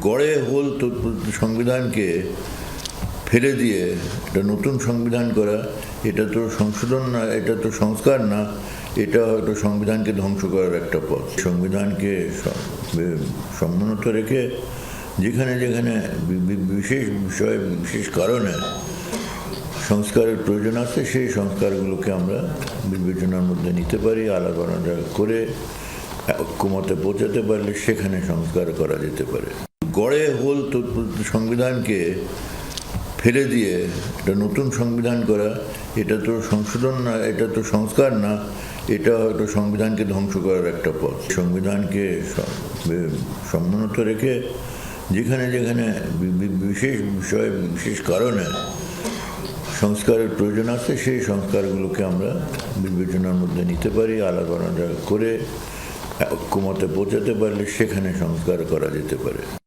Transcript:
গড়ে হোল সংবিধানকে ফেলে দিয়ে একটা নতুন সংবিধান করা, এটা তো সংশোধন না, এটা তো সংস্কার না, এটা হয়তো সংবিধানকে ধ্বংস করার একটা পথ। সংবিধানকে সম- সমুন্নত রেখে যেখানে যেখানে বিশেষ বিষয়ে বিশেষ কারণে সংস্কারের প্রয়োজন আছে, সেই সংস্কারগুলোকে আমরা বিবেচনার মধ্যে নিতে পারি, আলাদা করে ঐক্যমতে পৌঁছাতে পারলে সেখানে সংস্কার করা যেতে পারে। গড়ে হোল সংবিধানকে ফেলে দিয়ে একটা নতুন সংবিধান করা, এটা তো সংশোধন না, এটা তো সংস্কার না, এটা হয়তো সংবিধানকে ধ্বংস করার একটা পথ। সংবিধানকে সম- বে- সমুন্নত রেখে যেখানে যেখানে বিশেষ বিষয়ে, বিশেষ কারণে সংস্কারের প্রয়োজন আছে, সেই সংস্কারগুলোকে আমরা বিবেচনার মধ্যে নিতে পারি, আলাদা করে ঐক্যমতে পৌঁছাতে পারলে সেখানে সংস্কার করা যেতে পারে।